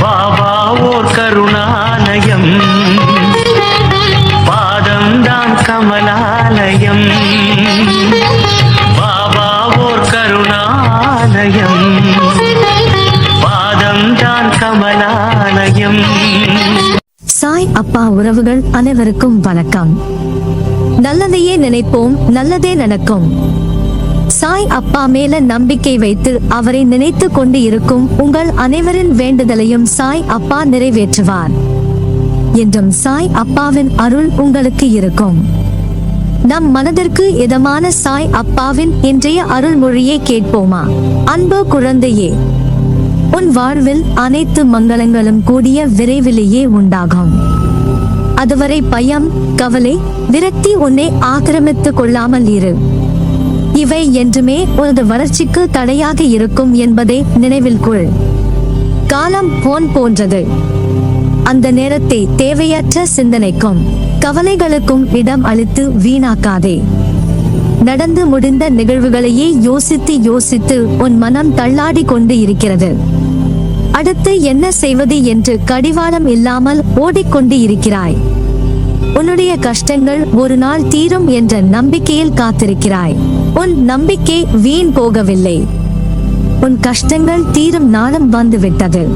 பாபா ஓர் கருணாலயம். பாதம்தான் கமலாலயம். பாபா ஓர் கருணாலயம். பாதம்தான் கமலாலயம். சாய் அப்பா உறவுகள் அனைவருக்கும் வணக்கம். நல்லதையே நினைப்போம் நல்லதே நடக்கும். சாய் அப்பா மேல நம்பிக்கை வைத்து அவரை நினைத்து கொண்டு இருக்கும் உங்கள் அனைவரின் வேண்டுதலையும் சாய் அப்பா நிறைவேற்றுவார். என்றும் சாய் அப்பாவின் அருள் உங்களுக்கு இருக்கும். நம் மனதிற்கு இதமான சாய் அப்பாவின் இன்றைய அருள்மொழியை கேட்போமா? அன்பு குழந்தையே உன் வாழ்வில் அனைத்து மங்களங்களும் கூடிய விரைவிலேயே உண்டாகும். அதுவரை பயம் கவலை விரக்தி உன்னை ஆக்கிரமித்துக் கொள்ளாமல் இரு. இவை என்றுமே உனது வளர்ச்சிக்கு தடையாக இருக்கும் என்பதை நினைவில் கொள். காலம் போன் போன்றது. அந்த நேரத்தை தேவையற்ற சிந்தனைக்கும் கவலைகளுக்கும் இடம் அளித்து வீணாக்காதே. நடந்து முடிந்த நிகழ்வுகளையே யோசித்து யோசித்து உன் மனம் தள்ளாடி கொண்டு இருக்கிறது. அடுத்து என்ன செய்வது என்று கடிவாளம் இல்லாமல் ஓடிக்கொண்டு இருக்கிறாய். உன்னுடைய கஷ்டங்கள் ஒரு நாள் தீரும் என்ற நம்பிக்கையில் காத்திருக்கிறாய். உன் நம்பிக்கை வீண் போகவில்லை. உன் கஷ்டங்கள் தீரும் நாளம் வந்துவிட்டது.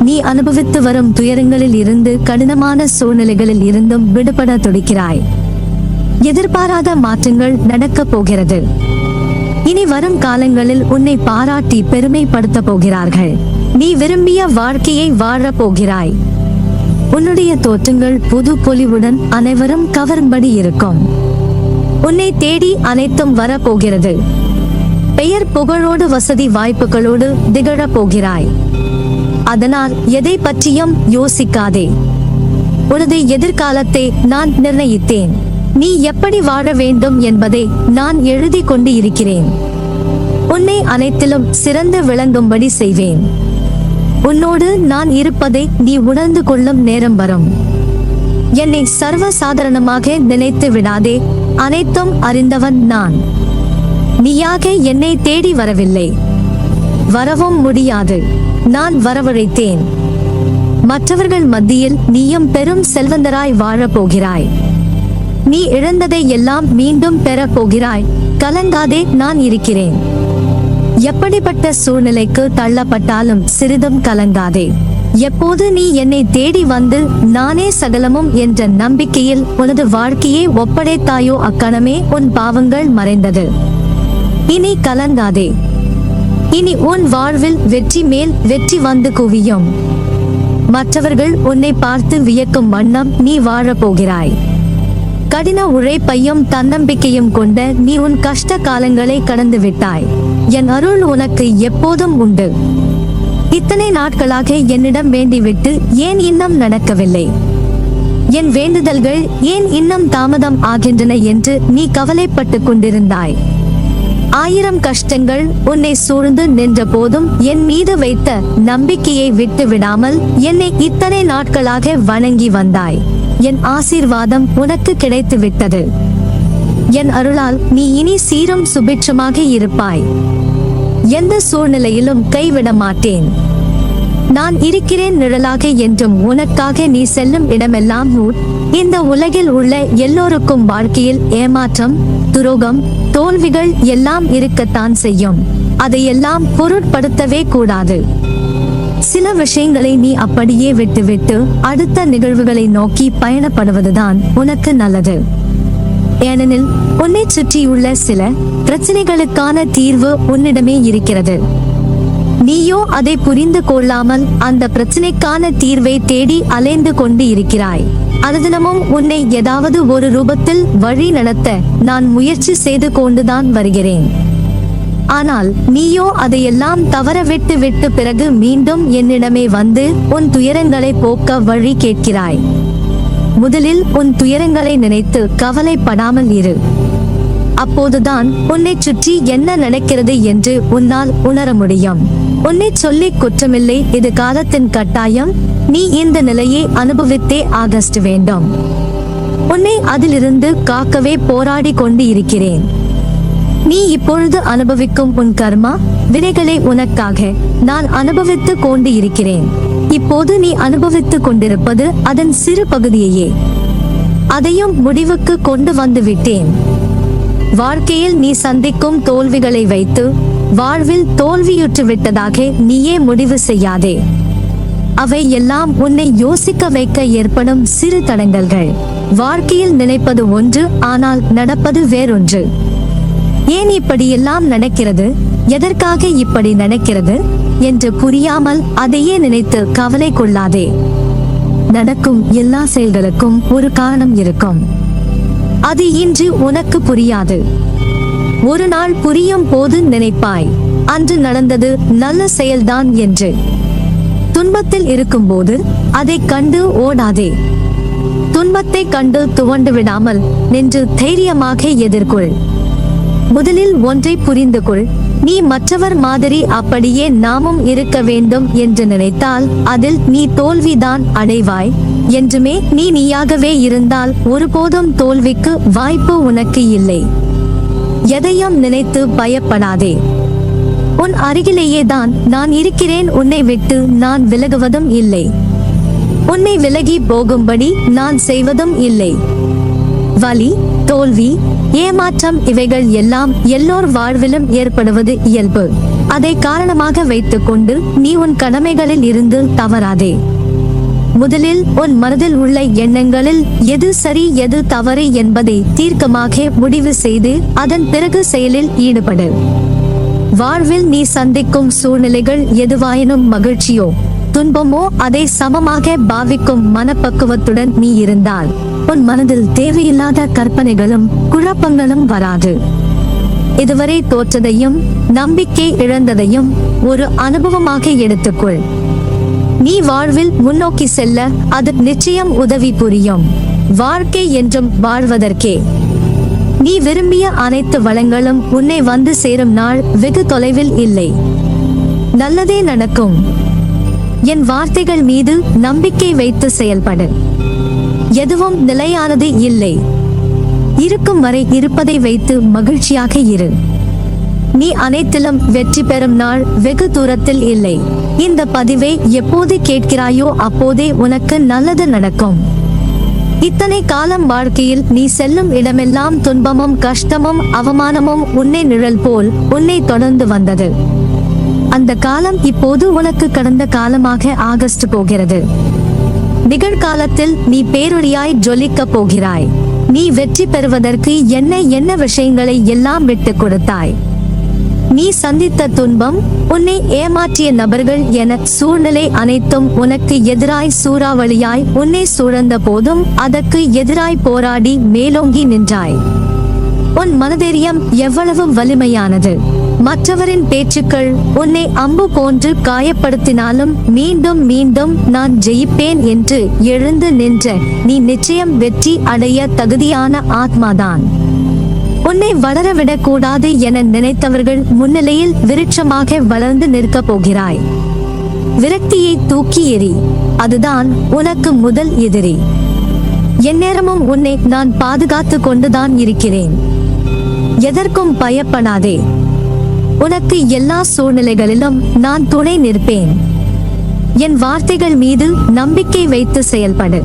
நீ அனுபவித்து வரும் துயரங்களில் இருந்து கடினமான சூழ்நிலைகளில் இருந்தும் விடுபட துடிக்கிறாய். எதிர்பாராத மாற்றங்கள் நடக்கப் போகிறது. இனி வரும் காலங்களில் உன்னை பாராட்டி பெருமைப்படுத்த போகிறார்கள். நீ விரும்பிய வாழ்க்கையை வாழப் போகிறாய். உன்னுடைய தோற்றங்கள் புது பொலிவுடன் அனைவரும் கவரும்படி இருக்கும். உன்னை தேடி அனைத்தும் வரப்போகிறது. பெயர் புகழோடு வசதி வாய்ப்புகளோடு திகழப் போகிறாய் அதனால் எதை பற்றியும் யோசிக்காதே. உனது எதிர்காலத்தை நான் நிர்ணயித்தேன். நீ எப்படி வாழ வேண்டும் என்பதை நான் எழுதி கொண்டு இருக்கிறேன் உன்னை அனைத்திலும் சிறந்து விளங்கும்படி செய்வேன். உன்னோடு நான் இருப்பதை நீ உணர்ந்து கொள்ளும் நேரம் வரும். என்னை சர்வ சாதாரணமாக நினைத்து விடாதே. அனைத்தும் அறிந்தவன் நான். நீயாக என்னை தேடி வரவில்லை. வரவும் முடியாது. நான் வரவழைத்தேன். மற்றவர்கள் மத்தியில் நீயும் பெரும் செல்வந்தராய் வாழப் போகிறாய் நீ இழந்ததை எல்லாம் மீண்டும் பெறப் போகிறாய் கலங்காதே நான் இருக்கிறேன். எப்படிப்பட்ட சூழ்நிலைக்கு தள்ளப்பட்டாலும் சிறிதும் கலங்காதே. எப்போது நீ என்னை தேடி வந்து நானே சகலமும் என்ற நம்பிக்கையில் உனது வாழ்க்கையை ஒப்படைத்தாயோ அக்கணமே உன் பாவங்கள் மறைந்தது. இனி கலங்காதே. இனி உன் வாழ்வில் வெற்றி மேல் வெற்றி வந்து குவியும். மற்றவர்கள் உன்னை பார்த்து வியக்கும் வண்ணம் நீ வாழப் போகிறாய் கடின உழைப்பையும் தன்னம்பிக்கையும் கொண்ட நீ உன் கஷ்ட காலங்களை கடந்து விட்டாய். என் அருள் உனக்கு எப்போதும் உண்டு. இத்தனை நாட்களாக என்னிடம் வேண்டிவிட்டு ஏன் இன்னும் நடக்கவில்லை? என் வேண்டுதல்கள் ஏன் இன்னும் தாமதம் ஆகின்றன என்று நீ கவலைப்பட்டுக் கொண்டிருந்தாய். ஆயிரம் கஷ்டங்கள் உன்னை சூழ்ந்து நின்ற போதும் என் மீது வைத்த நம்பிக்கையை விட்டு விடாமல் என்னை இத்தனை நாட்களாக வணங்கி வந்தாய். என் ஆசீர்வாதம் உனக்கு கிடைத்து விட்டது என் அருளால் நீ இனி சீரும் சுபிட்சமாக இருப்பாய். எந்த சூழ்நிலையிலும் கைவிட மாட்டேன். நான் இருக்கிறேன் நிழலாக என்றும் உனக்காக நீ செல்லும் இடமெல்லாம் ஊர் இந்த உலகில் உள்ள எல்லோருக்கும் வாழ்க்கையில் ஏமாற்றம் துரோகம் தோல்விகள் எல்லாம் இருக்கத்தான் செய்யும். அதையெல்லாம் பொருட்படுத்தவே கூடாது. சில விஷயங்களை நீ அப்படியே விட்டுவிட்டு அடுத்த நிகழ்வுகளை நோக்கி பயணப்படுவதுதான் உனக்கு நல்லது. ஏனெனில் உன்னை சுற்றியுள்ள சில பிரச்சனைகளுக்கான தீர்வு உன்னிடமே இருக்கிறது. நீயோ அதை புரிந்து கொள்ளாமல் அந்த பிரச்சனைக்கான தீர்வை தேடி அலைந்து கொண்டு இருக்கிறாய். அனுதினமும் உன்னை ஏதாவது ஒரு ரூபத்தில் வழி நடத்த நான் முயற்சி செய்து கொண்டுதான் வருகிறேன். ஆனால் நீயோ அதையெல்லாம் தவற விட்டு விட்டு பிறகு மீண்டும் என்னிடமே வந்து உன் துயரங்களை போக்க வழி கேட்கிறாய். முதலில் உன் துயரங்களை நினைத்து கவலைப்படாமல் இரு. அப்போதுதான் உன்னை சுற்றி என்ன நடக்கிறது என்று உன்னால் உணர முடியும். உன்னை சொல்லி குற்றமில்லை இது காலத்தின் கட்டாயம். நீ இந்த நிலையை அனுபவித்தே ஆகஸ்ட் வேண்டும். உன்னை அதிலிருந்து காக்கவே போராடி கொண்டு இருக்கிறேன். நீ இப்பொழுது அனுபவிக்கும் உன் கர்மா வினைகளை உனக்காக நான் அனுபவித்து கொண்டு இருக்கிறேன். இப்போது நீ அனுபவித்துக் கொண்டிருப்பது அதன் சிறு பகுதியையே. அதையும் முடிவுக்கு கொண்டு வந்து விட்டேன். வாழ்க்கையில் நீ சந்திக்கும் தோல்விகளை வைத்து வாழ்வில் தோல்வியுற்று விட்டதாக நீயே முடிவு செய்யாதே. அவை எல்லாம் உன்னை யோசிக்க வைக்க ஏற்படும் சிறு தடங்கல்கள். வாழ்க்கையில் நினைப்பது ஒன்று ஆனால் நடப்பது வேறொன்று. ஏன் இப்படியெல்லாம் நடக்கிறது? எதற்காக இப்படி நடக்கிறது என்று புரியாமல் அதையே நினைத்து கவலை கொள்ளாதே. நடக்கும் எல்லா செயல்களுக்கும் ஒரு காரணம் இருக்கும். அது இன்று உனக்கு புரியாது. ஒரு நாள் புரியும் போது நினைப்பாய் அன்று நடந்தது நல்ல செயல்தான் என்று. துன்பத்தில் இருக்கும்போது அதை கண்டு ஓடாதே. துன்பத்தை கண்டு துவண்டு விடாமல் நின்று தைரியமாக எதிர்கொள். முதலில் ஒன்றை புரிந்து கொள் நீ மற்றவர் மாதிரி அப்படியே நாமும் இருக்க வேண்டும் என்று நினைத்தால் அதில் நீ தோல்விதான் அடைவாய். என்றுமே நீ நீயாகவே இருந்தால் ஒருபோதும் தோல்விக்கு வாய்ப்பு உனக்கு இல்லை. எதையும் நினைத்து பயப்படாதே. உன் அருகிலேயே தான் நான் இருக்கிறேன். உன்னை விட்டு நான் விலகுவதும் இல்லை. உன்னை விலகி போகும்படி நான் செய்வதும் இல்லை. வலி தோல்வி ஏமாற்றம் இவைகள் எல்லாம் எல்லோர் வாழ்விலும் ஏற்படுவது இயல்பு. அதை காரணமாக வைத்துக்கொண்டு நீ உன் கடமைகளில் இருந்து தவறாதே. முதலில் உன் மனதில் உள்ள எண்ணங்களில் எது சரி எது தவறு என்பதை தீர்க்கமாக முடிவு செய்து அதன் பிறகு செயலில் ஈடுபடு. வாழ்வில் நீ சந்திக்கும் சூழ்நிலைகள் எதுவாயினும் மகிழ்ச்சியோ துன்பமோ அதை சமமாக பாவிக்கும் மனப்பக்குவத்துடன் நீ இருந்தால் உன் மனதில் தேவையில்லாத கற்பனைகளும் குழப்பங்களும் வராது. இதுவரை தோற்றதையும் நம்பிக்கை இழந்ததையும் ஒரு அனுபவமாக எடுத்துக்கொள். நீ வாழ்வில் முன்னோக்கி செல்ல அது நிச்சயம் உதவி புரியும். வாழ்க்கை என்றும் வாழ்வதற்கே. நீ விரும்பிய அனைத்து வளங்களும் உன்னை வந்து சேரும் நாள் வெகு தொலைவில் இல்லை. நல்லதே நடக்கும். என் வார்த்தைகள் மீது நம்பிக்கை வைத்து செயல்படு. எதுவும் நிலையானது இல்லை. இருக்கும் வரை இருப்பதை வைத்து மகிழ்ச்சியாக இரு. நீ அனைத்திலும் வெற்றி பெறும் நாள் வெகு தூரத்தில் இல்லை. இந்த பதிவை எப்போது கேட்கிறாயோ அப்போதே உனக்கு நல்லது நடக்கும். இத்தனை காலம் வாழ்க்கையில் நீ செல்லும் இடமெல்லாம் துன்பமும் கஷ்டமும் அவமானமும் உன்னை நிழல் போல் உன்னை தொடர்ந்து வந்தது. அந்த காலம் இப்போது உனக்கு கடந்த காலமாக ஆகஸ்ட் போகிறது. நிகழ்காலத்தில் நீ பேரொழியாய் ஜொலிக்க போகிறாய். நீ வெற்றி பெறுவதற்கு என்ன என்ன விஷயங்களை எல்லாம் விட்டுக் கொடுத்தாய். நீ சந்தித்த துன்பம் உன்னை ஏமாற்றிய நபர்கள் என சூழ்நிலை அனைத்தும் உனக்கு எதிராய் சூறாவளியாய் உன்னை சூழந்த போதும் அதற்கு எதிராய் போராடி மேலோங்கி நின்றாய். உன் மனதைரியம் எவ்வளவு வலிமையானது? மற்றவரின் பேச்சுக்கள் உன்னை அம்பு போன்று காயப்படுத்தினாலும் மீண்டும் மீண்டும் நான் ஜெயிப்பேன் என்று எழுந்து நின்ற நீ நிச்சயம் வெற்றி அடைய தகுதியான ஆத்மாதான். உன்னை வளரவிடக் கூடாது என நினைத்தவர்கள் முன்னிலையில் விருட்சமாக வளர்ந்து நிற்கப் போகிறாய். விரக்தியை தூக்கி எறி அதுதான் உனக்கு முதல் எதிரி. எந்நேரமும் உன்னை நான் பாதுகாத்து கொண்டுதான் இருக்கிறேன். எதற்கும் பயப்படாதே. உனக்கு எல்லா சூழ்நிலைகளிலும் நான் துணை நிற்பேன். என் வார்த்தைகள் மீது நம்பிக்கை வைத்து செயல்படு.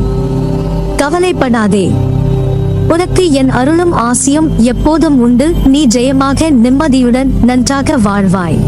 கவலைப்படாதே. உனக்கு என் அருளும் ஆசியும் எப்போதும் உண்டு. நீ ஜெயமாக நிம்மதியுடன் நன்றாக வாழ்வாய்.